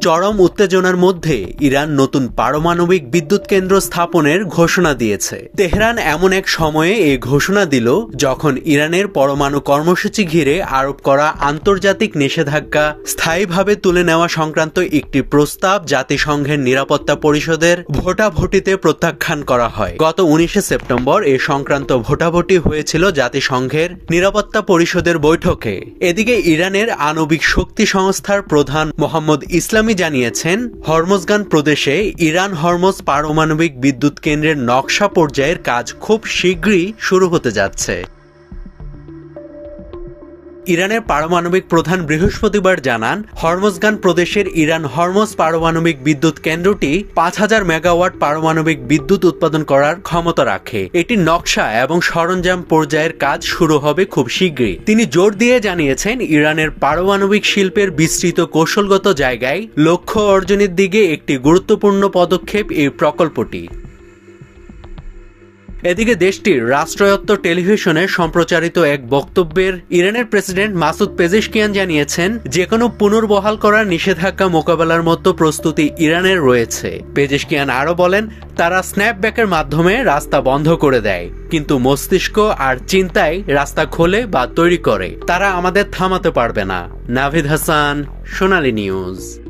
চরম উত্তেজনার মধ্যে ইরান নতুন পারমাণবিক বিদ্যুৎ কেন্দ্র স্থাপনের ঘোষণা দিয়েছে। তেহরান এমন এক সময়ে এই ঘোষণা দিল যখন ইরানের পরমাণু কর্মসূচি ঘিরে আরোপ করা আন্তর্জাতিক নিষেধাজ্ঞা স্থায়ীভাবে তুলে নেওয়া সংক্রান্ত একটি প্রস্তাব জাতিসংঘের নিরাপত্তা পরিষদের ভোটাভুটিতে প্রত্যাখ্যান করা হয়। গত উনিশে সেপ্টেম্বর এ সংক্রান্ত ভোটাভুটি হয়েছিল জাতিসংঘের নিরাপত্তা পরিষদের বৈঠকে। এদিকে ইরানের আণবিক শক্তি সংস্থার প্রধান মোহাম্মদ ইসলামী জানিয়েছেন হরমোজগান প্রদেশে ইরান হরমোজ পারমাণবিক বিদ্যুৎ কেন্দ্রের নকশা পর্যায়ের কাজ খুব শীঘ্রই শুরু হতে যাচ্ছে। ইরানের পারমাণবিক প্রধান বৃহস্পতিবার জানান, হরমোজগান প্রদেশের ইরান হরমোজ পারমাণবিক বিদ্যুৎ কেন্দ্রটি পাঁচ হাজার মেগাওয়াট পারমাণবিক বিদ্যুৎ উৎপাদন করার ক্ষমতা রাখে। এটি নকশা এবং সরঞ্জাম পর্যায়ের কাজ শুরু হবে খুব শীঘ্রই। তিনি জোর দিয়ে জানিয়েছেন, ইরানের পারমাণবিক শিল্পের বিস্তৃত কৌশলগত জায়গায় লক্ষ্য অর্জনের দিকে একটি গুরুত্বপূর্ণ পদক্ষেপ এই প্রকল্পটি। এদিকে দেশটির রাষ্ট্রায়ত্ত টেলিভিশনে সম্প্রচারিত এক বক্তব্যের ইরানের প্রেসিডেন্ট মাসুদ পেজিশকিয়ান জানিয়েছেন যে কোনো পুনর্বহাল করার নিষেধাজ্ঞা মোকাবেলার মতো প্রস্তুতি ইরানের রয়েছে। পেজিশকিয়ান আরও বলেন, তারা স্ন্যাপব্যাকের মাধ্যমে রাস্তা বন্ধ করে দেয়, কিন্তু মস্তিষ্ক আর চিন্তায় রাস্তা খোলে বা তৈরি করে। তারা আমাদের থামাতে পারবে না। নাভিদ হাসান, সোনালী নিউজ।